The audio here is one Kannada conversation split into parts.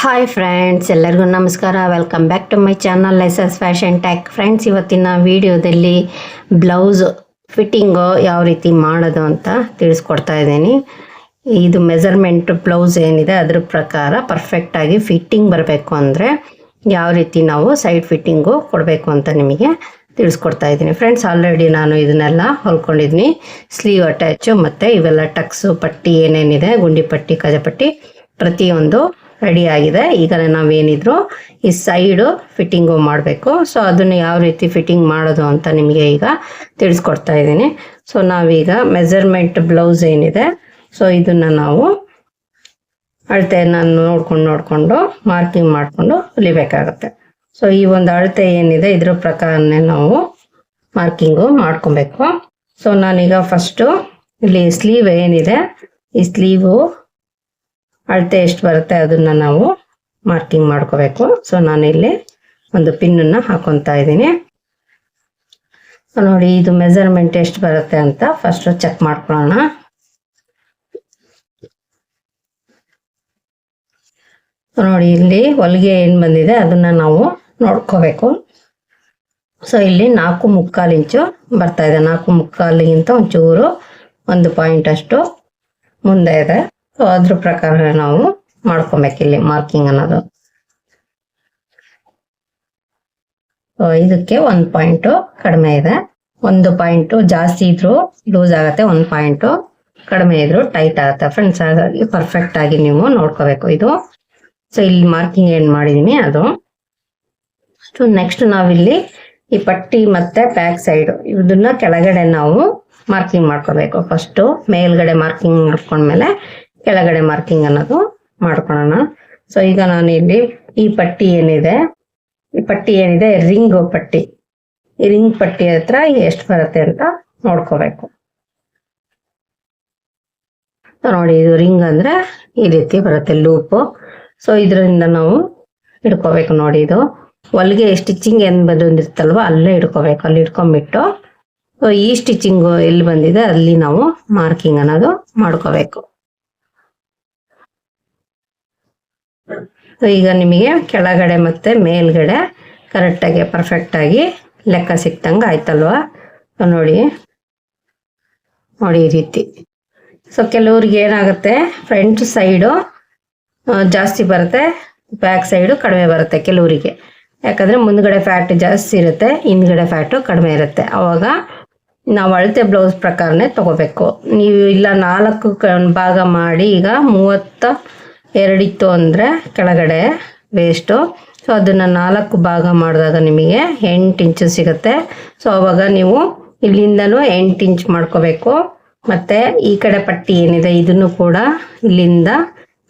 ಹಾಯ್ ಫ್ರೆಂಡ್ಸ್ ಎಲ್ಲರಿಗೂ ನಮಸ್ಕಾರ. Welcome back to my channel S fashion tack friends ಇವತ್ತಿನ ವಿಡಿಯೋದಲ್ಲಿ ಬ್ಲೌಸ್ ಫಿಟ್ಟಿಂಗು ಯಾವ ರೀತಿ ಮಾಡೋದು ಅಂತ ತಿಳಿಸ್ಕೊಡ್ತಾ ಇದ್ದೀನಿ. ಇದು ಮೆಜರ್ಮೆಂಟ್ ಬ್ಲೌಸ್ ಏನಿದೆ, ಅದ್ರ ಪ್ರಕಾರ ಪರ್ಫೆಕ್ಟಾಗಿ ಫಿಟ್ಟಿಂಗ್ ಬರಬೇಕು ಅಂದರೆ ಯಾವ ರೀತಿ ನಾವು ಸೈಡ್ ಫಿಟ್ಟಿಂಗು ಕೊಡಬೇಕು ಅಂತ ನಿಮಗೆ ತಿಳಿಸ್ಕೊಡ್ತಾ ಇದ್ದೀನಿ. ಫ್ರೆಂಡ್ಸ್ ಆಲ್ರೆಡಿ ನಾನು ಇದನ್ನೆಲ್ಲ ಹೊಲ್ಕೊಂಡಿದ್ದೀನಿ. ಸ್ಲೀವ್ ಅಟ್ಯಾಚು ಮತ್ತು ಇವೆಲ್ಲ ಟಕ್ಸು ಪಟ್ಟಿ ಏನೇನಿದೆ, ಗುಂಡಿ ಪಟ್ಟಿ, ಕಜಪಟ್ಟಿ, ಪ್ರತಿಯೊಂದು ರೆಡಿ ಆಗಿದೆ. ಈಗ ನಾವೇನಿದ್ರು ಈ ಸೈಡು ಫಿಟ್ಟಿಂಗು ಮಾಡಬೇಕು. ಸೊ ಅದನ್ನು ಯಾವ ರೀತಿ ಫಿಟ್ಟಿಂಗ್ ಮಾಡೋದು ಅಂತ ನಿಮಗೆ ಈಗ ತಿಳಿಸ್ಕೊಡ್ತಾ ಇದ್ದೀನಿ. ಸೊ ನಾವೀಗ ಮೆಜರ್ಮೆಂಟ್ ಬ್ಲೌಸ್ ಏನಿದೆ. ಸೊ ಇದನ್ನು ನಾವು ಅಳತೆಯನ್ನು ನೋಡ್ಕೊಂಡು ನೋಡಿಕೊಂಡು ಮಾರ್ಕಿಂಗ್ ಮಾಡಿಕೊಂಡು ಹೊಲಿಬೇಕಾಗತ್ತೆ ಸೊ ಈ ಒಂದು ಅಳತೆ ಏನಿದೆ, ಇದ್ರ ಪ್ರಕಾರನೇ ನಾವು ಮಾರ್ಕಿಂಗು ಮಾಡ್ಕೊಬೇಕು. ಸೊ ನಾನೀಗ ಫಸ್ಟು ಇಲ್ಲಿ ಸ್ಲೀವ್ ಏನಿದೆ, ಈ ಸ್ಲೀವು ಅಳತೆ ಎಷ್ಟು ಬರುತ್ತೆ ಅದನ್ನ ನಾವು ಮಾರ್ಕಿಂಗ್ ಮಾಡ್ಕೋಬೇಕು. ಸೊ ನಾನಿಲ್ಲಿ ಒಂದು ಪಿನ್ನನ್ನು ಹಾಕೊತಾ ಇದ್ದೀನಿ. ನೋಡಿ, ಇದು ಮೆಜರ್ಮೆಂಟ್ ಎಷ್ಟು ಬರುತ್ತೆ ಅಂತ ಫಸ್ಟ್ ಚೆಕ್ ಮಾಡ್ಕೊಳ್ಳೋಣ. ನೋಡಿ, ಇಲ್ಲಿ ಹೊಲಿಗೆ ಏನು ಬಂದಿದೆ ಅದನ್ನ ನಾವು ನೋಡ್ಕೋಬೇಕು. ಸೊ ಇಲ್ಲಿ ನಾಲ್ಕು ಮುಕ್ಕಾಲು ಇಂಚು ಬರ್ತಾ ಇದೆ. ನಾಲ್ಕು ಮುಕ್ಕಾಲಿಗಿಂತ ಒಂಚೂರು, ಒಂದು ಪಾಯಿಂಟ್ ಅಷ್ಟು ಮುಂದೆ ಇದೆ. ಸೊ ಅದ್ರ ಪ್ರಕಾರ ನಾವು ಮಾಡ್ಕೊಬೇಕು ಇಲ್ಲಿ ಮಾರ್ಕಿಂಗ್ ಅನ್ನೋದು. ಇದಕ್ಕೆ ಒಂದ್ ಪಾಯಿಂಟ್ ಕಡಿಮೆ ಇದೆ. ಒಂದು ಪಾಯಿಂಟ್ ಜಾಸ್ತಿ ಇದ್ರು ಲೂಸ್ ಆಗುತ್ತೆ ಒಂದ್ ಪಾಯಿಂಟ್ ಕಡಿಮೆ ಇದ್ರು ಟೈಟ್ ಆಗುತ್ತೆ. ಫ್ರೆಂಡ್ಸ್ ಹಾಗಾಗಿ ಪರ್ಫೆಕ್ಟ್ ಆಗಿ ನೀವು ನೋಡ್ಕೋಬೇಕು ಇದು. ಸೊ ಇಲ್ಲಿ ಮಾರ್ಕಿಂಗ್ ಏನ್ ಮಾಡಿದೀನಿ ಅದು. ಸೊ ನೆಕ್ಸ್ಟ್ ನಾವಿಲ್ಲಿ ಈ ಪಟ್ಟಿ ಮತ್ತೆ ಬ್ಯಾಕ್ ಸೈಡ್ ಇದನ್ನ ಕೆಳಗಡೆ ನಾವು ಮಾರ್ಕಿಂಗ್ ಮಾಡ್ಕೋಬೇಕು. ಫಸ್ಟ್ ಮೇಲ್ಗಡೆ ಮಾರ್ಕಿಂಗ್ ಮಾಡ್ಕೊಂಡ್ಮೇಲೆ ಕೆಳಗಡೆ ಮಾರ್ಕಿಂಗ್ ಅನ್ನೋದು ಮಾಡ್ಕೊಳ್ಳೋಣ ಸೊ ಈಗ ನಾನು ಇಲ್ಲಿ ಈ ಪಟ್ಟಿ ಏನಿದೆ, ಈ ಪಟ್ಟಿ ಏನಿದೆ ರಿಂಗ್ ಪಟ್ಟಿ. ಈ ರಿಂಗ್ ಪಟ್ಟಿ ಹತ್ರ ಎಷ್ಟು ಬರುತ್ತೆ ಅಂತ ನೋಡ್ಕೋಬೇಕು. ನೋಡಿ, ಇದು ರಿಂಗ್ ಅಂದ್ರೆ ಈ ರೀತಿ ಬರುತ್ತೆ ಲೂಪ್ ಸೊ ಇದರಿಂದ ನಾವು ಇಡ್ಕೋಬೇಕು ನೋಡಿ ಇದು. ಹೊಲಿಗೆ ಸ್ಟಿಚಿಂಗ್ ಏನ್ ಬಂದಿರುತ್ತಲ್ವ, ಅಲ್ಲೇ ಇಡ್ಕೋಬೇಕು ಅಲ್ಲಿ ಹಿಡ್ಕೊಂಡ್ಬಿಟ್ಟು. ಸೊ ಈ ಸ್ಟಿಚಿಂಗ್ ಎಲ್ಲಿ ಬಂದಿದೆ, ಅಲ್ಲಿ ನಾವು ಮಾರ್ಕಿಂಗ್ ಅನ್ನೋದು ಮಾಡ್ಕೋಬೇಕು. ಈಗ ನಿಮಗೆ ಕೆಳಗಡೆ ಮತ್ತು ಮೇಲ್ಗಡೆ ಕರೆಕ್ಟಾಗಿ ಪರ್ಫೆಕ್ಟಾಗಿ ಲೆಕ್ಕ ಸಿಕ್ತಂಗೆ ಆಯ್ತಲ್ವಾ? ನೋಡಿ. ನೋಡಿ ಈ ರೀತಿ. ಸೊ ಕೆಲವ್ರಿಗೆ ಏನಾಗುತ್ತೆ? ಫ್ರಂಟ್ ಸೈಡು ಜಾಸ್ತಿ ಬರುತ್ತೆ. ಬ್ಯಾಕ್ ಸೈಡು ಕಡಿಮೆ ಬರುತ್ತೆ ಕೆಲವರಿಗೆ. ಯಾಕಂದರೆ ಮುಂದ್ಗಡೆ ಫ್ಯಾಟ್ ಜಾಸ್ತಿ ಇರುತ್ತೆ, ಹಿಂದ್ಗಡೆ ಫ್ಯಾಟು ಕಡಿಮೆ ಇರುತ್ತೆ. ಆವಾಗ ನಾವು ಅಳತೆ ಬ್ಲೌಸ್ ಪ್ರಕಾರನೇ ತಗೋಬೇಕು. ನೀವು ಇಲ್ಲ ನಾಲ್ಕು ಭಾಗ ಮಾಡಿ ಈಗ ಮೂವತ್ತ ಎರಡಿತ್ತು ಅಂದರೆ ಕೆಳಗಡೆ ವೇಸ್ಟು ಸೊ ಅದನ್ನು ನಾಲ್ಕು ಭಾಗ ಮಾಡಿದಾಗ ನಿಮಗೆ ಎಂಟು ಇಂಚು ಸಿಗುತ್ತೆ. ಸೊ ಅವಾಗ ನೀವು ಇಲ್ಲಿಂದನೂ ಎಂಟು ಇಂಚ್ ಮಾಡ್ಕೋಬೇಕು. ಮತ್ತು ಈ ಕಡೆ ಪಟ್ಟಿ ಏನಿದೆ, ಇದನ್ನು ಕೂಡ ಇಲ್ಲಿಂದ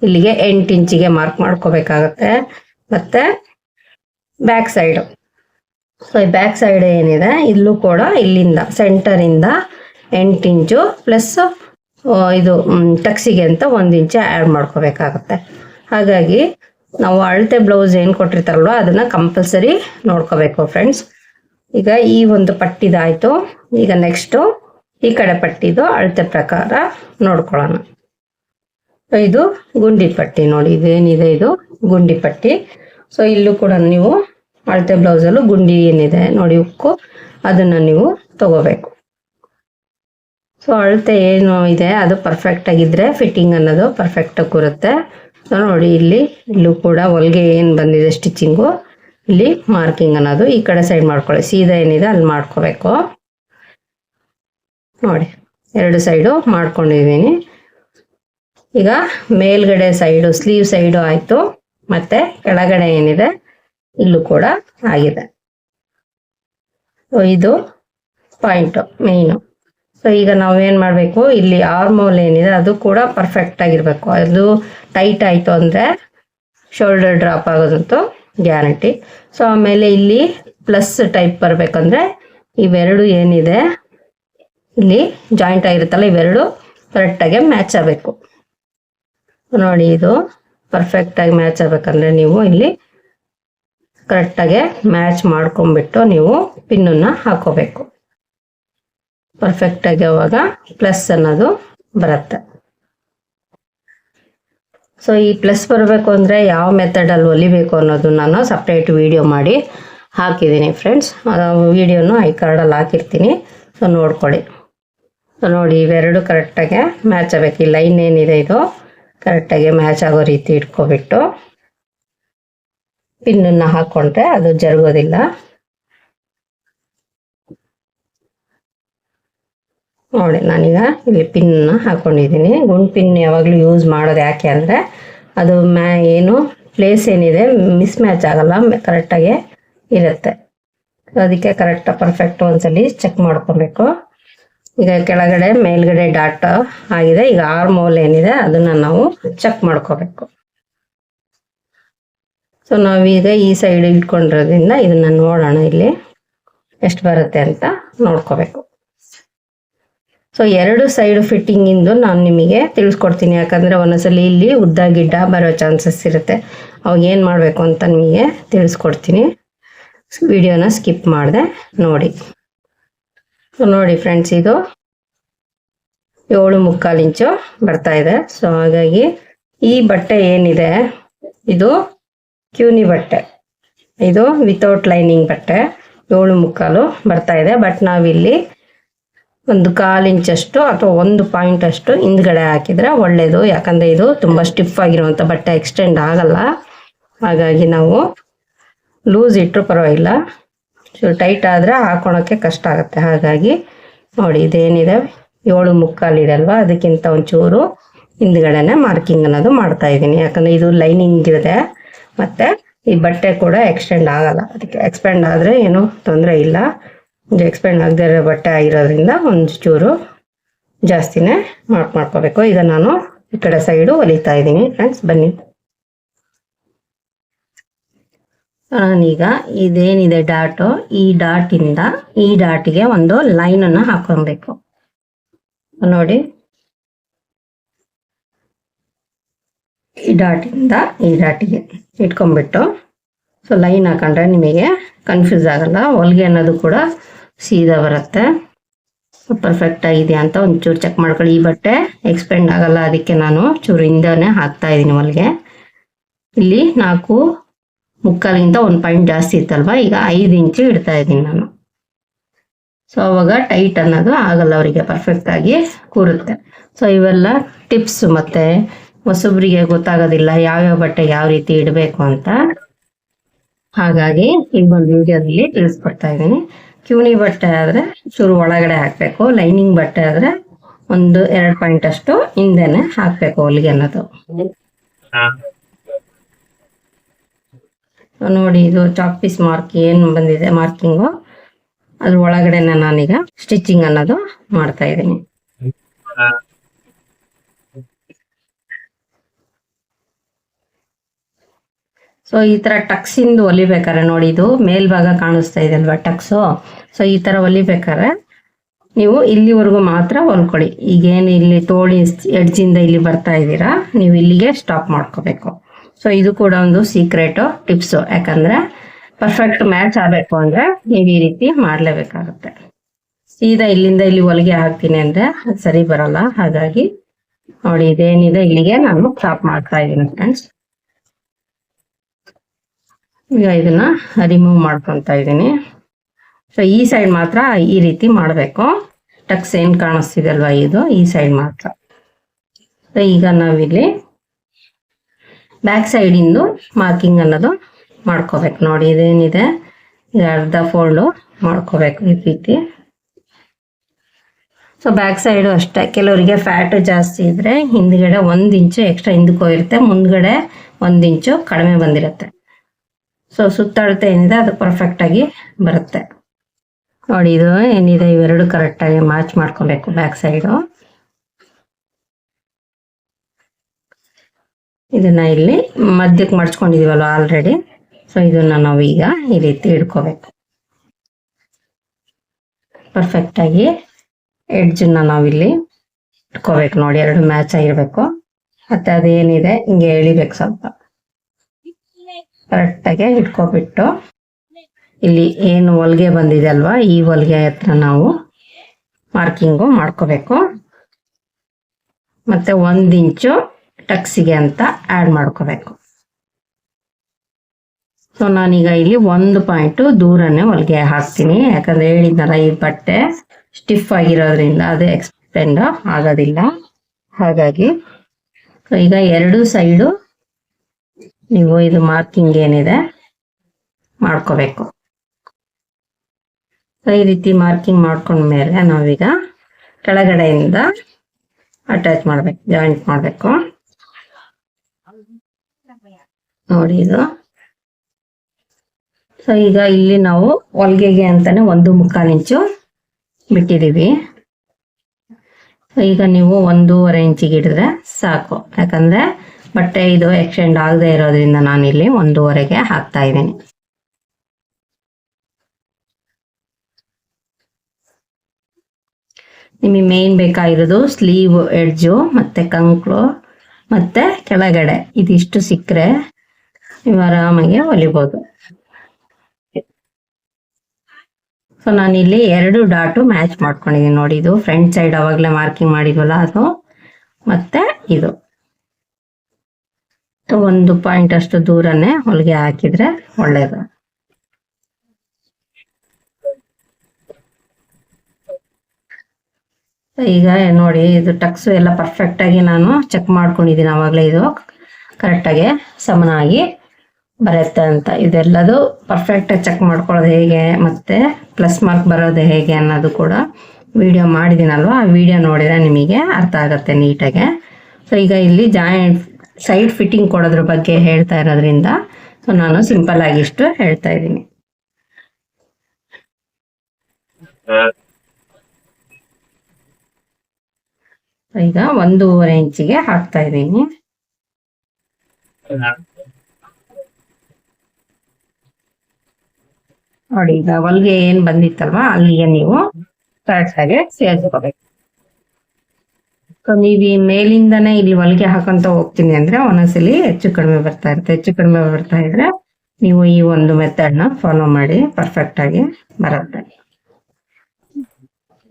ಇಲ್ಲಿಗೆ ಎಂಟು ಇಂಚಿಗೆ ಮಾರ್ಕ್ ಮಾಡ್ಕೋಬೇಕಾಗತ್ತೆ. ಮತ್ತು ಬ್ಯಾಕ್ ಸೈಡು ಸೊ ಈ ಬ್ಯಾಕ್ ಸೈಡ್ ಏನಿದೆ, ಇಲ್ಲೂ ಕೂಡ ಇಲ್ಲಿಂದ ಸೆಂಟರಿಂದ ಎಂಟು ಇಂಚು ಪ್ಲಸ್ ಇದು ಟಕ್ಸಿಗೆ ಅಂತ ಒಂದು ಇಂಚ ಆ್ಯಡ್ ಮಾಡ್ಕೋಬೇಕಾಗತ್ತೆ. ಹಾಗಾಗಿ ನಾವು ಅಳತೆ ಬ್ಲೌಸ್ ಏನು ಕೊಟ್ಟಿರ್ತಾರಲ್ವ, ಅದನ್ನು ಕಂಪಲ್ಸರಿ ನೋಡ್ಕೋಬೇಕು ಫ್ರೆಂಡ್ಸ್ ಈಗ ಈ ಒಂದು ಪಟ್ಟಿದಾಯಿತು. ಈಗ ನೆಕ್ಸ್ಟು ಈ ಕಡೆ ಪಟ್ಟಿದು ಅಳತೆ ಪ್ರಕಾರ ನೋಡ್ಕೊಳ್ಳೋಣ. ಇದು ಗುಂಡಿ ಪಟ್ಟಿ ನೋಡಿ, ಇದೇನಿದೆ ಇದು? ಗುಂಡಿ ಪಟ್ಟಿ. ಸೊ ಇಲ್ಲೂ ಕೂಡ ನೀವು ಅಳತೆ ಬ್ಲೌಸಲ್ಲೂ ಗುಂಡಿ ಏನಿದೆ ನೋಡಿ ಉಕ್ಕು. ಅದನ್ನು ನೀವು ತಗೋಬೇಕು. ಸೊ ಅಳತೆ ಏನು ಇದೆ? ಅದು ಪರ್ಫೆಕ್ಟ್ ಆಗಿದ್ರೆ ಫಿಟ್ಟಿಂಗ್ ಅನ್ನೋದು ಪರ್ಫೆಕ್ಟ್ ಕೂರುತ್ತೆ. ಸೊ ನೋಡಿ ಇಲ್ಲಿ, ಇಲ್ಲೂ ಕೂಡ ಹೊಲಿಗೆ ಏನು ಬಂದಿದೆ ಸ್ಟಿಚಿಂಗು ಇಲ್ಲಿ ಮಾರ್ಕಿಂಗ್ ಅನ್ನೋದು ಈ ಕಡೆ ಸೈಡ್ ಮಾಡ್ಕೊಳ್ಳಿ. ಸೀದಾ ಏನಿದೆ ಅಲ್ಲಿ ಮಾಡ್ಕೋಬೇಕು. ನೋಡಿ, ಎರಡು ಸೈಡು ಮಾಡ್ಕೊಂಡಿದ್ದೀನಿ. ಈಗ ಮೇಲ್ಗಡೆ ಸೈಡು ಸ್ಲೀವ್ ಸೈಡು ಆಯಿತು. ಮತ್ತೆ ಕೆಳಗಡೆ ಏನಿದೆ, ಇಲ್ಲೂ ಕೂಡ ಆಗಿದೆ. ಸೊ ಇದು ಪಾಯಿಂಟು ಮೇಯ್ನು ಸೊ ಈಗ ನಾವೇನು ಮಾಡಬೇಕು? ಇಲ್ಲಿ ಆರ್ಮೋಲ್ ಏನಿದೆ, ಅದು ಕೂಡ ಪರ್ಫೆಕ್ಟ್ ಆಗಿರಬೇಕು. ಅದು ಟೈಟ್ ಆಯಿತು ಅಂದರೆ ಶೋಲ್ಡರ್ ಡ್ರಾಪ್ ಆಗೋದಂತೂ ಗ್ಯಾರಂಟಿ ಸೊ ಆಮೇಲೆ ಇಲ್ಲಿ ಪ್ಲಸ್ ಟೈಪ್ ಬರಬೇಕಂದ್ರೆ ಇವೆರಡು ಏನಿದೆ? ಇಲ್ಲಿ ಜಾಯಿಂಟ್ ಆಗಿರುತ್ತಲ್ಲ, ಇವೆರಡು ಕರೆಕ್ಟಾಗಿ ಮ್ಯಾಚ್ ಆಗಬೇಕು. ನೋಡಿ, ಇದು ಪರ್ಫೆಕ್ಟಾಗಿ ಮ್ಯಾಚ್ ಆಗಬೇಕಂದ್ರೆ ನೀವು ಇಲ್ಲಿ ಕರೆಕ್ಟಾಗಿ ಮ್ಯಾಚ್ ಮಾಡ್ಕೊಂಡ್ಬಿಟ್ಟು ನೀವು ಪಿನ್ನನ್ನು ಹಾಕೋಬೇಕು. ಪರ್ಫೆಕ್ಟಾಗಿ ಅವಾಗ ಪ್ಲಸ್ ಅನ್ನೋದು ಬರುತ್ತೆ. ಸೊ ಈ ಪ್ಲಸ್ ಬರಬೇಕು ಅಂದರೆ ಯಾವ ಮೆಥಡಲ್ಲಿ ಹೊಲಿಬೇಕು ಅನ್ನೋದು ನಾನು ಸಪ್ರೇಟ್ ವಿಡಿಯೋ ಮಾಡಿ ಹಾಕಿದ್ದೀನಿ ಫ್ರೆಂಡ್ಸ್ ವಿಡಿಯೋನು ಐ ಕಾರ್ಡಲ್ಲಿ ಹಾಕಿರ್ತೀನಿ. ಸೊ ನೋಡ್ಕೊಳ್ಳಿ. ಸೊ ನೋಡಿ ಇವೆರಡು ಕರೆಕ್ಟಾಗಿ ಮ್ಯಾಚ್ ಆಗಬೇಕು. ಈ ಲೈನ್ ಏನಿದೆ ಇದು? ಕರೆಕ್ಟಾಗಿ ಮ್ಯಾಚ್ ಆಗೋ ರೀತಿ ಇಟ್ಕೊಬಿಟ್ಟು ಪಿನ್ನನ್ನು ಹಾಕ್ಕೊಂಡ್ರೆ ಅದು ಜರುಗೋದಿಲ್ಲ. ನೋಡಿ, ನಾನೀಗ ಇಲ್ಲಿ ಪಿನ್ನ ಹಾಕೊಂಡಿದ್ದೀನಿ. ಗುಂಡು ಪಿನ್ ಯಾವಾಗಲೂ ಯೂಸ್ ಮಾಡೋದು ಯಾಕೆ ಅಂದರೆ, ಅದು ಮ್ಯಾ ಏನು ಪ್ಲೇಸ್ ಏನಿದೆ ಮಿಸ್ ಮ್ಯಾಚ್ ಆಗೋಲ್ಲ ಕರೆಕ್ಟಾಗಿ ಇರುತ್ತೆ. ಅದಕ್ಕೆ ಕರೆಕ್ಟಾಗಿ ಪರ್ಫೆಕ್ಟ್ ಒಂದ್ಸಲಿ ಚೆಕ್ ಮಾಡ್ಕೊಬೇಕು. ಈಗ ಕೆಳಗಡೆ, ಮೇಲ್ಗಡೆ ಡಾಟ್ ಆಗಿದೆ. ಈಗ ಆರ್ ಮೌಲ್ ಏನಿದೆ, ಅದನ್ನ ನಾವು ಚೆಕ್ ಮಾಡ್ಕೋಬೇಕು. ಸೊ ನಾವೀಗ ಈ ಸೈಡ್ ಇಟ್ಕೊಂಡಿರೋದ್ರಿಂದ ಇದನ್ನ ನೋಡೋಣ ಇಲ್ಲಿ, ಎಷ್ಟು ಬರುತ್ತೆ ಅಂತ ನೋಡ್ಕೋಬೇಕು. ಸೊ ಎರಡು ಸೈಡ್ ಫಿಟ್ಟಿಂಗಿಂದು ನಾನು ನಿಮಗೆ ತಿಳಿಸ್ಕೊಡ್ತೀನಿ. ಯಾಕಂದರೆ ಒಂದೊಂದ್ಸಲಿ ಇಲ್ಲಿ ಉದ್ದ ಗಿಡ್ಡ ಬರೋ ಚಾನ್ಸಸ್ ಇರುತ್ತೆ. ಅವಾಗ ಏನು ಮಾಡಬೇಕು ಅಂತ ನಿಮಗೆ ತಿಳಿಸ್ಕೊಡ್ತೀನಿ. ವಿಡಿಯೋನ ಸ್ಕಿಪ್ ಮಾಡಿದೆ ನೋಡಿ. ನೋಡಿ ಫ್ರೆಂಡ್ಸ್ ಇದು ಏಳು ಮುಕ್ಕಾಲು ಇಂಚು ಬರ್ತಾ ಇದೆ. ಸೊ ಹಾಗಾಗಿ ಈ ಬಟ್ಟೆ ಏನಿದೆ, ಇದು ಕ್ಯೂನಿ ಬಟ್ಟೆ. ಇದು ವಿತೌಟ್ ಲೈನಿಂಗ್ ಬಟ್ಟೆ. ಏಳು ಮುಕ್ಕಾಲು ಬರ್ತಾ ಇದೆ. ಬಟ್ ನಾವಿಲ್ಲಿ ಒಂದು ಕಾಲು ಇಂಚಷ್ಟು ಅಥವಾ ಒಂದು ಪಾಯಿಂಟ್ ಅಷ್ಟು ಹಿಂದ್ಗಡೆ ಹಾಕಿದ್ರೆ ಒಳ್ಳೇದು. ಯಾಕಂದ್ರೆ ಇದು ತುಂಬಾ ಸ್ಟಿಫ್ ಆಗಿರುವಂತ ಬಟ್ಟೆ ಎಕ್ಸ್ಟೆಂಡ್ ಆಗಲ್ಲ. ಹಾಗಾಗಿ ನಾವು ಲೂಸ್ ಇಟ್ಟರು ಪರವಾಗಿಲ್ಲ. ಚೂರು ಟೈಟ್ ಆದರೆ ಹಾಕೊಳಕ್ಕೆ ಕಷ್ಟ ಆಗುತ್ತೆ. ಹಾಗಾಗಿ ನೋಡಿ ಇದೇನಿದೆ. ಏಳು ಮುಕ್ಕಾಲಿದೆ ಅಲ್ವಾ? ಅದಕ್ಕಿಂತ ಒಂಚೂರು ಹಿಂದ್ಗಡೆನೆ ಮಾರ್ಕಿಂಗ್ ಅನ್ನೋದು ಮಾಡ್ತಾ ಇದ್ದೀನಿ. ಯಾಕಂದ್ರೆ ಇದು ಲೈನಿಂಗ್ ಇದೆ. ಮತ್ತೆ ಈ ಬಟ್ಟೆ ಕೂಡ ಎಕ್ಸ್ಟೆಂಡ್ ಆಗಲ್ಲ. ಅದಕ್ಕೆ ಎಕ್ಸ್ಪೆಂಡ್ ಆದರೆ ಏನು ತೊಂದರೆ ಇಲ್ಲ. ಎಕ್ಸ್ಪೆಂಡ್ ಆಗದೆ ಇರೋ ಬಟ್ಟೆ ಆಗಿರೋದ್ರಿಂದ ಒಂದು ಚೂರು ಜಾಸ್ತಿನೇ ಮಾರ್ಕ್ ಮಾಡ್ಕೋಬೇಕು. ಈಗ ನಾನು ಈ ಕಡೆ ಸೈಡು ಹೊಲಿತಾ ಇದ್ದೀನಿ ಫ್ರೆಂಡ್ಸ್ ಬನ್ನಿ. ನಾನೀಗ ಇದೇನಿದೆ ಡಾಟು? ಈ ಡಾಟಿಂದ ಈ ಡಾಟಿಗೆ ಒಂದು ಲೈನನ್ನು ಹಾಕೊಬೇಕು. ನೋಡಿ. ಈ ಡಾಟಿಂದ ಈ ಡಾಟಿಗೆ ಇಟ್ಕೊಂಡ್ಬಿಟ್ಟು. ಸೊ ಲೈನ್ ಹಾಕೊಂಡ್ರೆ ನಿಮಗೆ ಕನ್ಫ್ಯೂಸ್ ಆಗಲ್ಲ. ಹೊಲಿಗೆ ಅನ್ನೋದು ಕೂಡ ಸೀದಾ ಬರುತ್ತೆ. ಪರ್ಫೆಕ್ಟ್ ಆಗಿದೆಯಾ ಅಂತ ಒಂಚೂರು ಚೆಕ್ ಮಾಡ್ಕೊಳ್ಳಿ. ಈ ಬಟ್ಟೆ ಎಕ್ಸ್ಪೆಂಡ್ ಆಗಲ್ಲ ಅದಕ್ಕೆ ನಾನು ಚೂರು ಹಿಂದೆನೇ ಹಾಕ್ತಾ ಇದ್ದೀನಿ ಹೊಲಿಗೆ. ಇಲ್ಲಿ ನಾಲ್ಕು ಮುಕ್ಕಾಲಿಗಿಂತ ಒಂದು ಪಾಯಿಂಟ್ ಜಾಸ್ತಿ ಇತ್ತಲ್ವ? ಈಗ ಐದು ಇಂಚು ಇಡ್ತಾ ಇದ್ದೀನಿ ನಾನು. ಸೊ ಅವಾಗ ಟೈಟ್ ಅನ್ನೋದು ಆಗಲ್ಲ ಅವರಿಗೆ. ಪರ್ಫೆಕ್ಟ್ ಆಗಿ ಕೂರುತ್ತೆ. ಸೊ ಇವೆಲ್ಲ ಟಿಪ್ಸ್ ಮತ್ತೆ ಹೊಸಬ್ರಿಗೆ ಗೊತ್ತಾಗೋದಿಲ್ಲ ಯಾವ್ಯಾವ ಬಟ್ಟೆ ಯಾವ ರೀತಿ ಇಡಬೇಕು ಅಂತ. ಹಾಗಾಗಿ ಈ ಒಂದು ವಿಡಿಯೋದಲ್ಲಿ ತಿಳಿಸ್ಕೊಡ್ತಾ ಇದ್ದೀನಿ. ಕ್ಯೂನಿ ಬಟ್ಟೆ ಆದರೆ ಚೂರು ಒಳಗಡೆ ಹಾಕಬೇಕು ಲೈನಿಂಗ್ ಬಟ್ಟೆ ಆದರೆ ಒಂದು ಎರಡು ಪಾಯಿಂಟ್ ಅಷ್ಟು ಹಿಂದೆನೆ ಹಾಕಬೇಕು ಹೊಲಿಗೆ ಅನ್ನೋದು. ನೋಡಿ ಇದು ಚಾಕ್ ಪೀಸ್ ಮಾರ್ಕ್ ಏನು ಬಂದಿದೆ ಮಾರ್ಕಿಂಗು? ಅದ್ರ ಒಳಗಡೆನೆ ನಾನೀಗ ಸ್ಟಿಚಿಂಗ್ ಅನ್ನೋದು ಮಾಡ್ತಾ ಇದ್ದೀನಿ. ಸೊ ಈ ತರ ಟಕ್ಸಿಂದು ಇಂದ ಹೊಲಿಬೇಕಾರೆ ನೋಡಿ ಇದು. ಮೇಲ್ಭಾಗ ಕಾಣಿಸ್ತಾ ಇದೆ ಅಲ್ವಾ ಟಕ್ಸು? ಸೊ ಈ ತರ ಹೊಲಿಬೇಕಾರೆ ನೀವು ಇಲ್ಲಿವರೆಗೂ ಮಾತ್ರ ಹೊಲ್ಕೊಳ್ಳಿ. ಈಗೇನು ಇಲ್ಲಿ ತೋಳಿ ಎಡ್ಜಿಂದ ಇಲ್ಲಿ ಬರ್ತಾ ಇದ್ದೀರಾ, ನೀವು ಇಲ್ಲಿಗೆ ಸ್ಟಾಪ್ ಮಾಡ್ಕೋಬೇಕು. ಸೊ ಇದು ಕೂಡ ಒಂದು ಸೀಕ್ರೆಟ್ ಟಿಪ್ಸು ಯಾಕಂದ್ರೆ ಪರ್ಫೆಕ್ಟ್ ಮ್ಯಾಚ್ ಆಗಬೇಕು ಅಂದ್ರೆ ನೀವು ಈ ರೀತಿ ಮಾಡಲೇಬೇಕಾಗುತ್ತೆ. ಸೀದಾ ಇಲ್ಲಿಂದ ಇಲ್ಲಿ ಹೊಲಿಗೆ ಹಾಕ್ತೀನಿ ಅಂದ್ರೆ ಅದು ಸರಿ ಬರಲ್ಲ. ಹಾಗಾಗಿ ನೋಡಿ ಇದೇನಿದೆ, ಇಲ್ಲಿಗೆ ನಾನು ಸ್ಟಾಪ್ ಮಾಡ್ತಾ ಇದ್ದೀನಿ ಫ್ರೆಂಡ್ಸ್ ಈಗ ಇದನ್ನ ರಿಮೂವ್ ಮಾಡ್ಕೊತಾ ಇದ್ದೀನಿ ಸೊ ಈ ಸೈಡ್ ಮಾತ್ರ ಈ ರೀತಿ ಮಾಡಬೇಕು. ಟಕ್ಸ್ ಏನ್ ಕಾಣಿಸ್ತಿದೆ ಅಲ್ವಾ ಇದು? ಈ ಸೈಡ್ ಮಾತ್ರ. ಸೊ ಈಗ ನಾವಿಲ್ಲಿ ಬ್ಯಾಕ್ ಸೈಡಿಂದು ಮಾರ್ಕಿಂಗ್ ಅನ್ನೋದು ಮಾಡ್ಕೋಬೇಕು. ನೋಡಿ, ಇದೇನಿದೆ? ಇದು ಅರ್ಧ ಫೋಲ್ಡು ಮಾಡ್ಕೋಬೇಕು ಈ ರೀತಿ. ಸೊ ಬ್ಯಾಕ್ ಸೈಡು ಅಷ್ಟೇ. ಕೆಲವರಿಗೆ ಫ್ಯಾಟ್ ಜಾಸ್ತಿ ಇದ್ರೆ ಹಿಂದ್ಗಡೆ ಒಂದು ಇಂಚು ಎಕ್ಸ್ಟ್ರಾ ಹಿಂದಕ್ಕೆ ಹೋಗಿರುತ್ತೆ ಮುಂದ್ಗಡೆ ಒಂದು ಇಂಚು ಕಡಿಮೆ ಬಂದಿರುತ್ತೆ. ಸೊ ಸುತ್ತಾಡ್ತಾ ಏನಿದೆ, ಅದು ಪರ್ಫೆಕ್ಟ್ ಆಗಿ ಬರುತ್ತೆ. ನೋಡಿ, ಇದು ಏನಿದೆ, ಇವೆರಡು ಕರೆಕ್ಟಾಗಿ ಮ್ಯಾಚ್ ಮಾಡ್ಕೋಬೇಕು ಬ್ಯಾಕ್ ಸೈಡು ಇದನ್ನ ಇಲ್ಲಿ ಮಧ್ಯಕ್ಕೆ ಮಡ್ಚ್ಕೊಂಡಿದೀವಲ್ಲ ಆಲ್ರೆಡಿ ಸೊ ಇದನ್ನ ನಾವು ಈಗ ಈ ರೀತಿ ಇಡ್ಕೋಬೇಕು. ಪರ್ಫೆಕ್ಟ್ ಆಗಿ ಎಡ್ಜನ್ನ ನಾವಿಲ್ಲಿ ಇಟ್ಕೋಬೇಕು. ನೋಡಿ, ಎರಡು ಮ್ಯಾಚ್ ಆಗಿರ್ಬೇಕು. ಮತ್ತೆ ಅದೇನಿದೆ, ಹಿಂಗೆ ಎಳಿಬೇಕು ಸ್ವಲ್ಪ. ಕರೆಕ್ಟಾಗಿ ಇಟ್ಕೊಬಿಟ್ಟು ಇಲ್ಲಿ ಏನು ಹೊಲಿಗೆ ಬಂದಿದೆ ಅಲ್ವಾ, ಈ ಹೊಲಿಗೆ ಹತ್ರ ನಾವು ಮಾರ್ಕಿಂಗು ಮಾಡ್ಕೋಬೇಕು. ಮತ್ತೆ ಒಂದು ಇಂಚು ಟಕ್ಸಿಗೆ ಅಂತ ಆ್ಯಡ್ ಮಾಡ್ಕೋಬೇಕು. ಸೊ ನಾನೀಗ ಇಲ್ಲಿ ಒಂದು ಪಾಯಿಂಟು ದೂರನೇ ಹೊಲಿಗೆ ಹಾಕ್ತೀನಿ. ಯಾಕಂದ್ರೆ ಹೇಳಿದ್ನಲ್ಲ ಈ ಬಟ್ಟೆ ಸ್ಟಿಫ್ ಆಗಿರೋದ್ರಿಂದ ಅದು ಎಕ್ಸ್ಟೆಂಡ್ ಆಗೋದಿಲ್ಲ. ಹಾಗಾಗಿ ಈಗ ಎರಡು ಸೈಡು ನೀವು ಇದು ಮಾರ್ಕಿಂಗ್ ಏನಿದೆ ಮಾಡ್ಕೋಬೇಕು. ಈ ರೀತಿ ಮಾರ್ಕಿಂಗ್ ಮಾಡ್ಕೊಂಡ್ಮೇಲೆ ನಾವೀಗ ಕೆಳಗಡೆಯಿಂದ ಅಟ್ಯಾಚ್ ಮಾಡ್ಬೇಕು, ಜಾಯಿಂಟ್ ಮಾಡಬೇಕು. ನೋಡಿ ಇದು. ಸೊ ಈಗ ಇಲ್ಲಿ ನಾವು ಹೊಲ್ಗೆಗೆ ಅಂತಾನೆ ಒಂದು ಮುಕ್ಕಾಲು ಇಂಚು ಬಿಟ್ಟಿದೀವಿ ಸೊ ಈಗ ನೀವು ಒಂದೂವರೆ ಇಂಚಿಗೆ ಹಿಡಿದ್ರೆ ಸಾಕು. ಯಾಕಂದ್ರೆ ಬಟ್ಟೆ ಇದು ಎಕ್ಸ್ಟೆಂಡ್ ಆಗದೆ ಇರೋದ್ರಿಂದ ನಾನು ಇಲ್ಲಿ ಒಂದೂವರೆಗೆ ಹಾಕ್ತಾ ಇದ್ದೀನಿ. ನಿಮಗೆ ಮೇನ್ ಬೇಕಾಗಿರೋದು ಸ್ಲೀವ್ ಎಡ್ಜು ಮತ್ತೆ ಕಂಕ್ಳು ಮತ್ತೆ ಕೆಳಗಡೆ. ಇದಿಷ್ಟು ಸಿಕ್ಕರೆ ನೀವು ಆರಾಮಾಗಿ ಹೊಲಿಬೋದು. ಸೊ ನಾನಿಲ್ಲಿ ಎರಡು ಡಾಟು ಮ್ಯಾಚ್ ಮಾಡ್ಕೊಂಡಿದ್ದೀನಿ ನೋಡಿ ಇದು. ಫ್ರಂಟ್ ಸೈಡ್ ಅವಾಗಲೇ ಮಾರ್ಕಿಂಗ್ ಮಾಡಿದ್ವಲ್ಲ ಅದು. ಮತ್ತೆ ಇದು. ಒಂದು ಪಾಯಿಂಟ್ ಅಷ್ಟು ದೂರನೇ ಹೊಲಿಗೆ ಹಾಕಿದ್ರೆ ಒಳ್ಳೇದು. ಈಗ ನೋಡಿ, ಇದು ಟಕ್ಸ್ ಎಲ್ಲ ಪರ್ಫೆಕ್ಟ್ ಆಗಿ ನಾನು ಚೆಕ್ ಮಾಡ್ಕೊಂಡಿದ್ದೀನಿ ಆವಾಗಲೇ ಇದು. ಕರೆಕ್ಟಾಗಿ ಸಮನಾಗಿ ಬರುತ್ತೆ ಅಂತ. ಇದೆಲ್ಲದು ಪರ್ಫೆಕ್ಟ್ ಚೆಕ್ ಮಾಡ್ಕೊಳ್ಳೋದು ಹೇಗೆ, ಮತ್ತೆ ಪ್ಲಸ್ ಮಾರ್ಕ್ ಬರೋದು ಹೇಗೆ ಅನ್ನೋದು ಕೂಡ ವಿಡಿಯೋ ಮಾಡಿದ್ದೀನಲ್ವ? ಆ ವಿಡಿಯೋ ನೋಡಿದ್ರೆ ನಿಮಗೆ ಅರ್ಥ ಆಗುತ್ತೆ ನೀಟಾಗೆ ಸೊ ಈಗ ಇಲ್ಲಿ ಜಾಯಿಂಟ್ ಸೈಡ್ ಫಿಟ್ಟಿಂಗ್ ಕೊಡೋದ್ರ ಬಗ್ಗೆ ಹೇಳ್ತಾ ಇರೋದ್ರಿಂದ ಸೊ ನಾನು ಸಿಂಪಲ್ ಆಗಿ ಇಷ್ಟು ಹೇಳ್ತಾ ಇದ್ದೀನಿ. ಈಗ ಒಂದೂವರೆ ಇಂಚಿಗೆ ಹಾಕ್ತಾ ಇದ್ದೀನಿ. ನೋಡಿ ಈಗ ಹೊಲ್ಗೆ ಏನ್ ಬಂದಿತ್ತಲ್ವಾ ಅಲ್ಲಿಗೆ ನೀವು ಕರೆಕ್ಟ್ ಆಗಿ ಸೇರಿಸ್ಕೋಬೇಕು. ನೀವು ಈ ಮೇಲಿಂದನೇ ಇಲ್ಲಿ ಹೊಲಿಗೆ ಹಾಕೊಂತ ಹೋಗ್ತೀನಿ ಅಂದ್ರೆ ಒಂದೊಂದ್ಸಲಿ ಹೆಚ್ಚು ಕಡಿಮೆ ಬರ್ತಾ ಇರುತ್ತೆ. ಹೆಚ್ಚು ಕಡಿಮೆ ಬರ್ತಾ ಇದ್ರೆ ನೀವು ಈ ಒಂದು ಮೆಥಡ್ನ ಫಾಲೋ ಮಾಡಿ ಪರ್ಫೆಕ್ಟ್ ಆಗಿ ಬರುತ್ತೆ.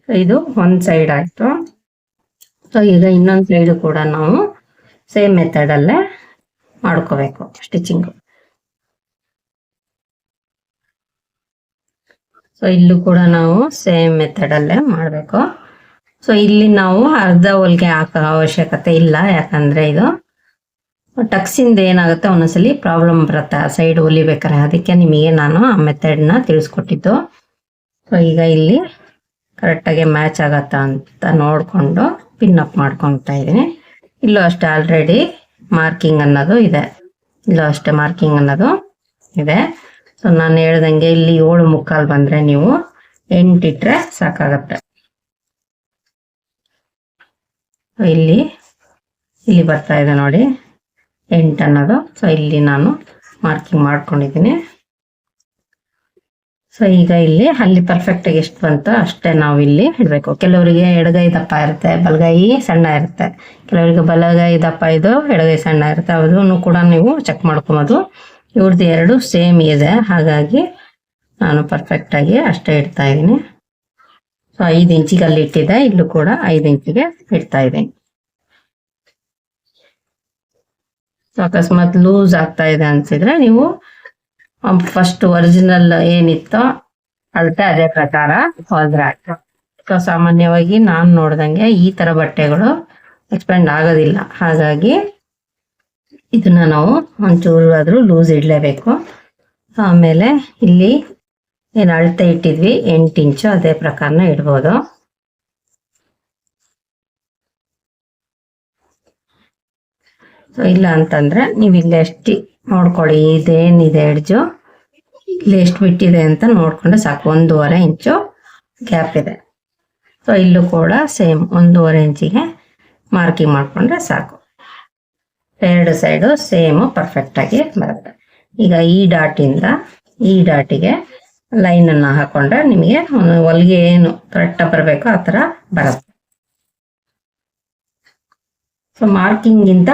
ಇದು ಒಂದ್ ಸೈಡ್ ಆಯ್ತು. ಸೊ ಈಗ ಇನ್ನೊಂದ್ ಸೈಡ್ ಕೂಡ ನಾವು ಸೇಮ್ ಮೆಥಡ್ ಅಲ್ಲೇ ಮಾಡ್ಕೋಬೇಕು ಸ್ಟಿಚಿಂಗ್ ಸೊ ಇಲ್ಲೂ ಕೂಡ ನಾವು ಸೇಮ್ ಮೆಥಡ್ ಅಲ್ಲೇ ಮಾಡಬೇಕು. ಸೊ ಇಲ್ಲಿ ನಾವು ಅರ್ಧ ಹೊಲಿಗೆ ಹಾಕೋ ಅವಶ್ಯಕತೆ ಇಲ್ಲ, ಯಾಕಂದ್ರೆ ಇದು ಟಕ್ಸಿಂದ ಏನಾಗುತ್ತೆ, ಒಂದೊಂದ್ಸಲಿ ಪ್ರಾಬ್ಲಮ್ ಬರುತ್ತೆ. ಸೈಡ್ ಹೊಲಿಬೇಕಾರೆ ಅದಕ್ಕೆ ನಿಮಗೆ ನಾನು ಆ ಮೆಥಡ್ನ ತಿಳಿಸ್ಕೊಟ್ಟಿದ್ದು. ಸೊ ಈಗ ಇಲ್ಲಿ ಕರೆಕ್ಟಾಗಿ ಮ್ಯಾಚ್ ಆಗತ್ತಾ ಅಂತ ನೋಡಿಕೊಂಡು ಪಿನ್ ಅಪ್ ಮಾಡ್ಕೊತಾ ಇದ್ದೀನಿ. ಇಲ್ಲೂ ಅಷ್ಟೇ ಆಲ್ರೆಡಿ ಮಾರ್ಕಿಂಗ್ ಅನ್ನೋದು ಇದೆ. ಇಲ್ಲೂ ಅಷ್ಟೇ ಮಾರ್ಕಿಂಗ್ ಅನ್ನೋದು ಇದೆ. ಸೊ ನಾನು ಹೇಳ್ದಂಗೆ ಇಲ್ಲಿ ಏಳು ಮುಕ್ಕಾಲ್ ಬಂದ್ರೆ ನೀವು ಎಂಟಿಟ್ರೆ ಸಾಕಾಗತ್ತೆ. ಇಲ್ಲಿ ಇಲ್ಲಿ ಬರ್ತಾ ಇದೆ ನೋಡಿ. ಎಂಟು ಅನ್ನೋದು. ಸೊ ಇಲ್ಲಿ ನಾನು ಮಾರ್ಕಿಂಗ್ ಮಾಡ್ಕೊಂಡಿದ್ದೀನಿ. ಸೊ ಈಗ ಇಲ್ಲಿ ಅಲ್ಲಿ ಪರ್ಫೆಕ್ಟಾಗಿ ಎಷ್ಟು ಬಂತು ಅಷ್ಟೇ ನಾವು ಇಲ್ಲಿ ಇಡಬೇಕು. ಕೆಲವರಿಗೆ ಎಡಗೈ ದಪ್ಪ ಇರುತ್ತೆ, ಬಲಗೈ ಸಣ್ಣ ಇರುತ್ತೆ. ಕೆಲವರಿಗೆ ಬಲಗೈ ದಪ್ಪ ಇದು ಎಡಗೈ ಸಣ್ಣ ಇರುತ್ತೆ. ಅದನ್ನು ಕೂಡ ನೀವು ಚೆಕ್ ಮಾಡ್ಕೊಬೋದು ಇವ್ರದ್ದು ಎರಡು ಸೇಮ್ ಇದೆ. ಹಾಗಾಗಿ ನಾನು ಪರ್ಫೆಕ್ಟಾಗಿ ಅಷ್ಟೇ ಇಡ್ತಾ ಇದ್ದೀನಿ. ಐದು ಇಂಚಿಗೆ ಅಲ್ಲಿ ಇಟ್ಟಿದ್ದೆ ಇಲ್ಲೂ ಕೂಡ ಐದು ಇಂಚಿಗೆ ಇಡ್ತಾ ಇದ್ದೀನಿ. ಅಕಸ್ಮಾತ್ ಲೂಸ್ ಆಗ್ತಾ ಇದೆ ಅನ್ಸಿದ್ರೆ ನೀವು ಫಸ್ಟ್ ಒರಿಜಿನಲ್ ಏನಿತ್ತೋ ಅಳತೆ ಅದೇ ಪ್ರಕಾರ ಹೊಲ್ದ್ರೆ ಸಾಮಾನ್ಯವಾಗಿ ನಾನು ನೋಡ್ದಂಗೆ ಈ ತರ ಬಟ್ಟೆಗಳು ಎಕ್ಸ್ಪೆಂಡ್ ಆಗೋದಿಲ್ಲ. ಹಾಗಾಗಿ ಇದನ್ನ ನಾವು ಒಂಚೂರು ಆದ್ರೂ ಲೂಸ್ ಇಡಲೇಬೇಕು. ಆಮೇಲೆ ಇಲ್ಲಿ ಏನು ಅಳತೆ ಇಟ್ಟಿದ್ವಿ? ಎಂಟು ಇಂಚು ಅದೇ ಪ್ರಕಾರನ ಇಡ್ಬೋದು. ಸೊ ಇಲ್ಲ ಅಂತಂದ್ರೆ ನೀವು ಇಲ್ಲಿ ಎಷ್ಟು ನೋಡ್ಕೊಳ್ಳಿ. ಇದೇನಿದೆ ಎಡ್ಜು? ಇಲ್ಲಿ ಎಷ್ಟು ಬಿಟ್ಟಿದೆ ಅಂತ ನೋಡ್ಕೊಂಡ್ರೆ ಸಾಕು. ಒಂದೂವರೆ ಇಂಚು ಗ್ಯಾಪ್ ಇದೆ. ಸೊ ಇಲ್ಲೂ ಕೂಡ ಸೇಮ್ ಒಂದೂವರೆ ಇಂಚಿಗೆ ಮಾರ್ಕಿಂಗ್ ಮಾಡಿಕೊಂಡ್ರೆ ಸಾಕು. ಎರಡು ಸೈಡು ಸೇಮು ಪರ್ಫೆಕ್ಟಾಗಿ ಬರುತ್ತೆ. ಈಗ ಈ ಡಾಟಿಂದ ಈ ಡಾಟಿಗೆ ಲೈನ್ ಅನ್ನ ಹಾಕೊಂಡ್ರೆ ನಿಮಗೆ ಹೊಲಿಗೆ ಏನು ಕರೆಕ್ಟಾಗಿ ಬರಬೇಕು ಆ ಥರ ಬರುತ್ತೆ. ಸೊ ಮಾರ್ಕಿಂಗ್ ಗಿಂತ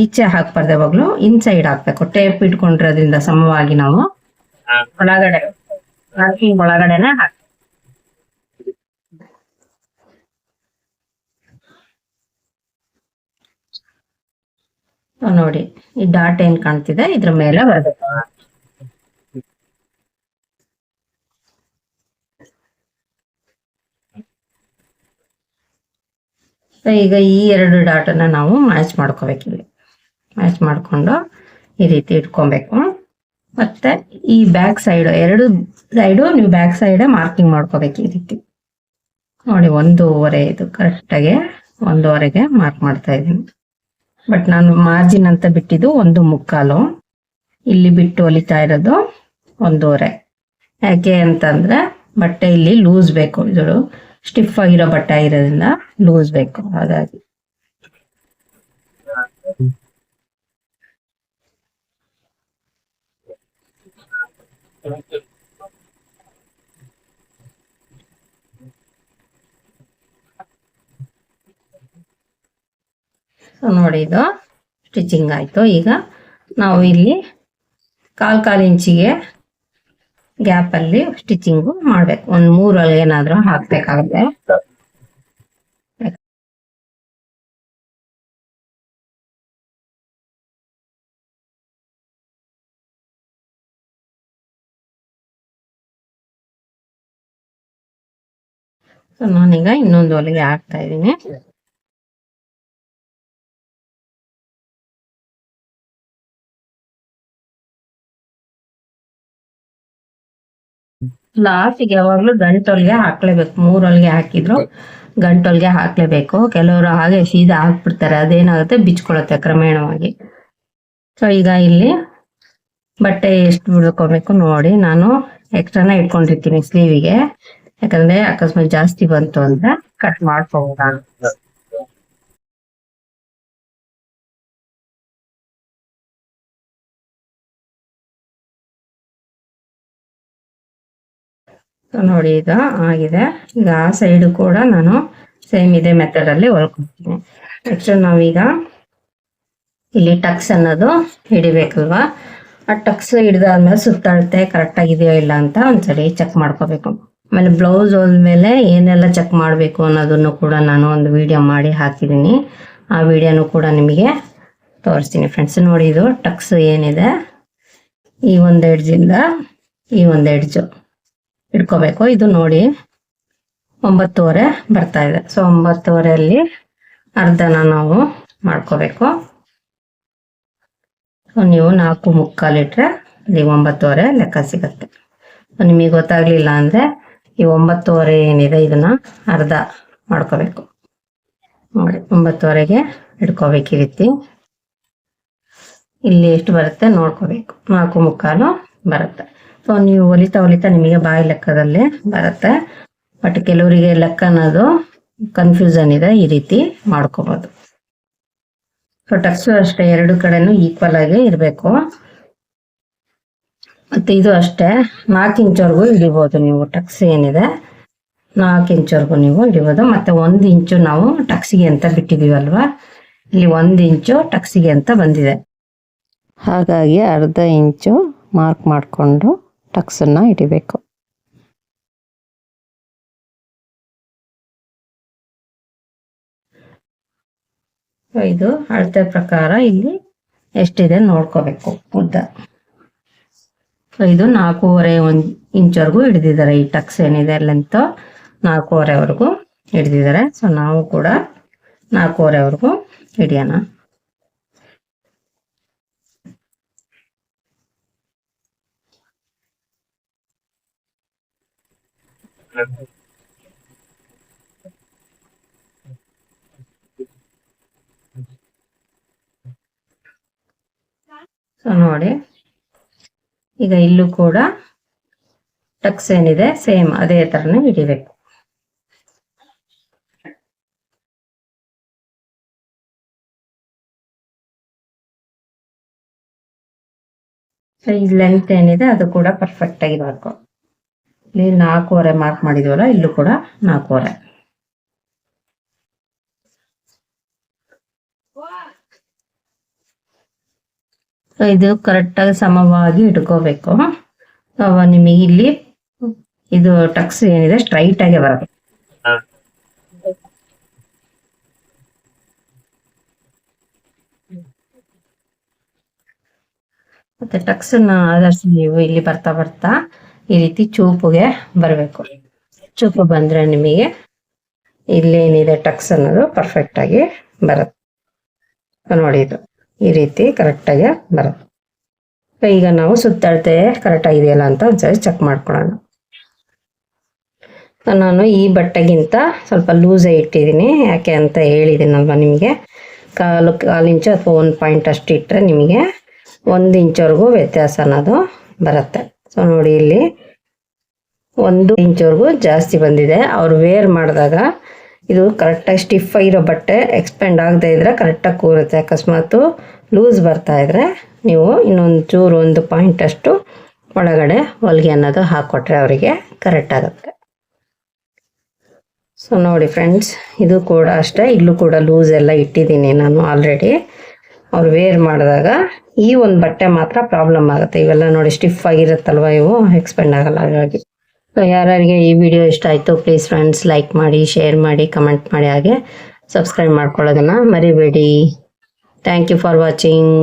ಈಚೆ ಹಾಕ್ಬಾರ್ದು ಯಾವಾಗ್ಲೂ ಇನ್ಸೈಡ್ ಹಾಕ್ಬೇಕು. ಟೇಪ್ ಇಟ್ಕೊಂಡಿರೋದ್ರಿಂದ ಸಮವಾಗಿ ನಾವು ಒಳಗಡೆ ಮಾರ್ಕಿಂಗ್ ಒಳಗಡೆನೆ ಹಾಕ್ ನೋಡಿ, ಈ ಡಾಟ್ ಏನ್ ಕಾಣ್ತಿದೆ? ಇದ್ರ ಮೇಲೆ ಬರ್ಬೇಕು. So, ಈಗ ಈ ಎರಡು ಡಾಟನ್ನ ನಾವು ಮ್ಯಾಚ್ ಮಾಡ್ಕೋಬೇಕು ಇಲ್ಲಿ. ಮ್ಯಾಚ್ ಮಾಡ್ಕೊಂಡು ಈ ರೀತಿ ಇಟ್ಕೊಬೇಕು. ಮತ್ತೆ ಈ ಬ್ಯಾಕ್ ಸೈಡ್ ಎರಡು ಸೈಡು ನೀವು ಬ್ಯಾಕ್ ಸೈಡೇ ಮಾರ್ಕಿಂಗ್ ಮಾಡ್ಕೋಬೇಕು ಈ ರೀತಿ. ನೋಡಿ, ಒಂದೂವರೆ ಇದು ಕರೆಕ್ಟಾಗಿ ಒಂದೂವರೆಗೆ ಮಾರ್ಕ್ ಮಾಡ್ತಾ ಇದ್ದೀನಿ. ಬಟ್ ನಾನು ಮಾರ್ಜಿನ್ ಅಂತ ಬಿಟ್ಟಿದ್ದು ಒಂದು ಮುಕ್ಕಾಲು. ಇಲ್ಲಿ ಬಿಟ್ಟು ಹೊಲಿತಾ ಇರೋದು ಒಂದೂವರೆ. ಯಾಕೆ ಅಂತಂದ್ರೆ ಬಟ್ಟೆ ಇಲ್ಲಿ ಲೂಸ್ ಬೇಕು. ಇದು ಸ್ಟಿಫ್ ಆಗಿರೋ ಬಟ್ಟೆ ಇರೋದ್ರಿಂದ ಲೂಸ್ ಬೇಕು, ಹಾಗಾಗಿ. ಸೊ ನೋಡಿ ಇದು ಸ್ಟಿಚಿಂಗ್ ಆಯ್ತು. ಈಗ ನಾವು ಇಲ್ಲಿ ಕಾಲ್ ಕಾಲು ಇಂಚಿಗೆ ಗ್ಯಾಪ್ ಅಲ್ಲಿ ಸ್ಟಿಚಿಂಗು ಮಾಡ್ಬೇಕು. ಒಂದ್ ಮೂರಲ್ಲಿ ಏನಾದ್ರೂ ಹಾಕ್ಬೇಕಾಗುತ್ತೆ. ಸೊ ನಾನೀಗ ಇನ್ನೊಂದು ಹೊಲಿಗೆ ಹಾಕ್ತಾ ಇದ್ದೀನಿ. ಲಾಸ್ಟಿಗೆ ಯಾವಾಗ್ಲೂ ಗಂಟೊಲ್ಗೆ ಹಾಕ್ಲೇಬೇಕು. ಮೂರೊಲ್ಗೆ ಹಾಕಿದ್ರು ಗಂಟೊಲ್ಗೆ ಹಾಕ್ಲೇಬೇಕು. ಕೆಲವರು ಹಾಗೆ ಸೀದಾ ಹಾಕ್ಬಿಡ್ತಾರೆ. ಅದೇನಾಗುತ್ತೆ? ಬಿಚ್ಕೊಳತ್ತೆ ಕ್ರಮೇಣವಾಗಿ. ಸೊ ಈಗ ಇಲ್ಲಿ ಬಟ್ಟೆ ಎಷ್ಟು ಬಿಡ್ಕೋಬೇಕು ನೋಡಿ ನಾನು ಎಕ್ಸ್ಟ್ರಾನ ಇಟ್ಕೊಂಡಿರ್ತೀನಿ ಸ್ಲೀವಿಗೆ ಯಾಕಂದ್ರೆ ಅಕಸ್ಮಾತ್ ಜಾಸ್ತಿ ಬಂತು ಅಂದ್ರೆ ಕಟ್ ಮಾಡ್ಕೋಬೋದ? ಸೊ ನೋಡಿ ಈಗ ಆಗಿದೆ. ಈಗ ಆ ಸೈಡು ಕೂಡ ನಾನು ಸೇಮ್ ಇದೇ ಮೆಥಡ್ ಅಲ್ಲಿ ಹೊಲ್ಕೊಡ್ತೀನಿ ನೆಕ್ಸ್ಟ್ ನಾವೀಗ ಇಲ್ಲಿ ಟಕ್ಸ್ ಅನ್ನೋದು ಹಿಡಿಬೇಕಲ್ವಾ? ಆ ಟಕ್ಸ್ ಹಿಡಿದಾದ್ಮೇಲೆ ಸುತ್ತಾಡುತ್ತೆ ಕರೆಕ್ಟ್ ಆಗಿದೆಯೋ ಇಲ್ಲ ಅಂತ ಒಂದ್ಸರಿ ಚೆಕ್ ಮಾಡ್ಕೋಬೇಕು. ಆಮೇಲೆ ಬ್ಲೌಸ್ ಹೋದ್ಮೇಲೆ ಏನೆಲ್ಲ ಚೆಕ್ ಮಾಡಬೇಕು ಅನ್ನೋದನ್ನು ಕೂಡ ನಾನು ಒಂದು ವಿಡಿಯೋ ಮಾಡಿ ಹಾಕಿದ್ದೀನಿ. ಆ ವಿಡಿಯೋನು ಕೂಡ ನಿಮಗೆ ತೋರಿಸ್ತೀನಿ ಫ್ರೆಂಡ್ಸ್ ನೋಡಿ ಇದು ಟಕ್ಸ್ ಏನಿದೆ? ಈ ಒಂದು ಎಡ್ಜಿಂದ ಈ ಒಂದು ಎಡ್ಜು ಇಟ್ಕೋಬೇಕು. ಇದು ನೋಡಿ ಒಂಬತ್ತುವರೆ ಬರ್ತಾ ಇದೆ. ಸೊ ಒಂಬತ್ತುವರೆಯಲ್ಲಿ ಅರ್ಧನ ನಾವು ಮಾಡ್ಕೋಬೇಕು. ಸೊ ನೀವು ನಾಲ್ಕು ಮುಕ್ಕಾಲು ಇಟ್ರೆ ಅಲ್ಲಿ ಒಂಬತ್ತುವರೆ ಲೆಕ್ಕ ಸಿಗತ್ತೆ. ನಿಮಗೆ ಗೊತ್ತಾಗ್ಲಿಲ್ಲ ಅಂದ್ರೆ ಈ ಒಂಬತ್ತುವರೆ ಏನಿದೆ, ಇದನ್ನ ಅರ್ಧ ಮಾಡ್ಕೋಬೇಕು. ನೋಡಿ, ಒಂಬತ್ತುವರೆಗೆ ಇಟ್ಕೋಬೇಕು ಈ ರೀತಿ. ಇಲ್ಲಿ ಎಷ್ಟು ಬರುತ್ತೆ ನೋಡ್ಕೋಬೇಕು. ನಾಲ್ಕು ಮುಕ್ಕಾಲು ಬರುತ್ತೆ. ಸೊ ನೀವು ಹೊಲಿತಾ ಹೊಲಿತಾ ನಿಮಗೆ ಬಾಯಿ ಲೆಕ್ಕದಲ್ಲಿ ಬರುತ್ತೆ. ಬಟ್ ಕೆಲವರಿಗೆ ಲೆಕ್ಕ ಅನ್ನೋದು ಕನ್ಫ್ಯೂಷನ್ ಇದೆ, ಈ ರೀತಿ ಮಾಡ್ಕೋಬೋದು. ಸೊ ಟಕ್ಸು ಅಷ್ಟೇ, ಎರಡು ಕಡೆನೂ ಈಕ್ವಲ್ ಆಗಿ ಇರಬೇಕು. ಮತ್ತು ಇದು ಅಷ್ಟೇ ನಾಲ್ಕು ಇಂಚವರೆಗೂ ಹಿಡಿಬೋದು ನೀವು ಟಕ್ಸ್ ಏನಿದೆ ನಾಲ್ಕು ಇಂಚವರೆಗೂ ನೀವು ಹಿಡಿಬೋದು. ಮತ್ತೆ ಒಂದು ಇಂಚು ನಾವು ಟಕ್ಸಿಗೆ ಅಂತ ಬಿಟ್ಟಿದ್ದೀವಲ್ವಾ ಇಲ್ಲಿ ಒಂದು ಇಂಚು ಟಕ್ಸಿಗೆ ಅಂತ ಬಂದಿದೆ. ಹಾಗಾಗಿ ಅರ್ಧ ಇಂಚು ಮಾರ್ಕ್ ಮಾಡಿಕೊಂಡು ಟಕ್ಸನ್ನ ಹಿಡಿಬೇಕು. ಇದು ಅಳತೆ ಪ್ರಕಾರ ಇಲ್ಲಿ ಎಷ್ಟಿದೆ ನೋಡ್ಕೋಬೇಕು ಉದ್ದ. ಇದು ನಾಲ್ಕೂವರೆ ಒಂದು ಇಂಚ್ವರೆಗೂ ಹಿಡಿದಿದ್ದಾರೆ ಈ ಟಕ್ಸ್ ಏನಿದೆ ಲೆಂತ್ ನಾಲ್ಕೂವರೆವರೆಗೂ ಹಿಡಿದಿದ್ದಾರೆ. ಸೊ ನಾವು ಕೂಡ ನಾಲ್ಕೂವರೆವರೆಗೂ ಹಿಡಿಯೋಣ. ಸೊ ನೋಡಿ. ಈಗ ಇಲ್ಲೂ ಕೂಡ ಟಕ್ಸ್ ಏನಿದೆ, ಸೇಮ್ ಅದೇ ತರನೇ ಹಿಡಿಬೇಕು. ಈ ಲೆಂತ್ ಏನಿದೆ, ಅದು ಕೂಡ ಪರ್ಫೆಕ್ಟ್ ಆಗಿ ಆಗಿರ್ಬೇಕು ಇಲ್ಲಿ ನಾಲ್ಕೂವರೆ ಮಾರ್ಕ್ ಮಾಡಿದ್ವಲ್ಲ ಇಲ್ಲೂ ಕೂಡ ನಾಲ್ಕೂವರೆ ಇದು ಕರೆಕ್ಟಾಗಿ ಸಮವಾಗಿ ಇಟ್ಕೋಬೇಕು. ನಿಮಗೆ ಇಲ್ಲಿ ಇದು ಟಕ್ಸ್ ಏನಿದೆ ಸ್ಟ್ರೈಟ್ ಆಗಿ ಬರಬೇಕು ಮತ್ತೆ ಟಕ್ಸ್ ಆಧರಿಸಿ ನೀವು ಇಲ್ಲಿ ಬರ್ತಾ ಬರ್ತಾ ಈ ರೀತಿ ಚೂಪುಗೆ ಬರಬೇಕು. ಚೂಪು ಬಂದರೆ ನಿಮಗೆ ಇಲ್ಲೇನಿದೆ ಟಕ್ಸ್ ಅನ್ನೋದು ಪರ್ಫೆಕ್ಟಾಗಿ ಬರುತ್ತೆ. ನೋಡಿ ಇದು. ಈ ರೀತಿ ಕರೆಕ್ಟಾಗಿ ಬರುತ್ತೆ. ಈಗ ನಾವು ಸುತ್ತಾಡ್ತೆ ಕರೆಕ್ಟ್ ಇದೆಯಲ್ಲ ಅಂತ ಒಂದ್ಸರಿ ಚೆಕ್ ಮಾಡ್ಕೊಳ್ಳೋಣ. ನಾನು ಈ ಬಟ್ಟೆಗಿಂತ ಸ್ವಲ್ಪ ಲೂಸೇ ಇಟ್ಟಿದ್ದೀನಿ. ಯಾಕೆ ಅಂತ ಹೇಳಿದ್ದೀನಲ್ವ ನಿಮಗೆ? ಕಾಲು ಕಾಲು ಇಂಚು ಅಥವಾ ಒಂದು ಪಾಯಿಂಟ್ ಅಷ್ಟು ಇಟ್ಟರೆ ನಿಮಗೆ ಒಂದು ಇಂಚವರೆಗೂ ವ್ಯತ್ಯಾಸ ಅನ್ನೋದು ಬರುತ್ತೆ. ನೋಡಿ ಇಲ್ಲಿ ಒಂದು ಇಂಚವರೆಗೂ ಜಾಸ್ತಿ ಬಂದಿದೆ. ಅವ್ರು ವೇರ್ ಮಾಡಿದಾಗ ಇದು ಕರೆಕ್ಟಾಗಿ ಸ್ಟಿಫ್ ಆಗಿರೋ ಬಟ್ಟೆ ಎಕ್ಸ್ಪೆಂಡ್ ಆಗದೆ ಇದ್ರೆ ಕರೆಕ್ಟಾಗಿ ಕೂರುತ್ತೆ. ಅಕಸ್ಮಾತು ಲೂಸ್ ಬರ್ತಾ ಇದ್ರೆ ನೀವು ಇನ್ನೊಂದು ಚೂರು, ಒಂದು ಪಾಯಿಂಟ್ ಅಷ್ಟು ಒಳಗಡೆ ಹೊಲಿಗೆ ಅನ್ನೋದು ಹಾಕ್ಕೊಟ್ರೆ ಅವರಿಗೆ ಕರೆಕ್ಟ್ ಆಗುತ್ತೆ. ಸೊ ನೋಡಿ ಫ್ರೆಂಡ್ಸ್ ಇದು ಕೂಡ ಅಷ್ಟೇ. ಇಲ್ಲೂ ಕೂಡ ಲೂಸ್ ಎಲ್ಲ ಇಟ್ಟಿದ್ದೀನಿ ನಾನು ಆಲ್ರೆಡಿ ಅವ್ರು ವೇರ್ ಮಾಡಿದಾಗ ಈ ಒಂದು ಬಟ್ಟೆ ಮಾತ್ರ ಪ್ರಾಬ್ಲಮ್ ಆಗುತ್ತೆ. ಇವೆಲ್ಲ ನೋಡಿ ಸ್ಟಿಫ್ ಆಗಿರುತ್ತಲ್ವ ಇವು? ಎಕ್ಸ್ಪೆಂಡ್ ಆಗಲ್ಲ ಹಾಗಾಗಿ. ಸೊ ಯಾರ್ಯಾರಿಗೆ ಈ ವಿಡಿಯೋ ಇಷ್ಟ ಆಯಿತು ಪ್ಲೀಸ್ ಫ್ರೆಂಡ್ಸ್ ಲೈಕ್ ಮಾಡಿ ಶೇರ್ ಮಾಡಿ ಕಮೆಂಟ್ ಮಾಡಿ ಹಾಗೆ ಸಬ್ಸ್ಕ್ರೈಬ್ ಮಾಡ್ಕೊಳ್ಳೋದನ್ನ ಮರಿಬೇಡಿ. Thank you for watching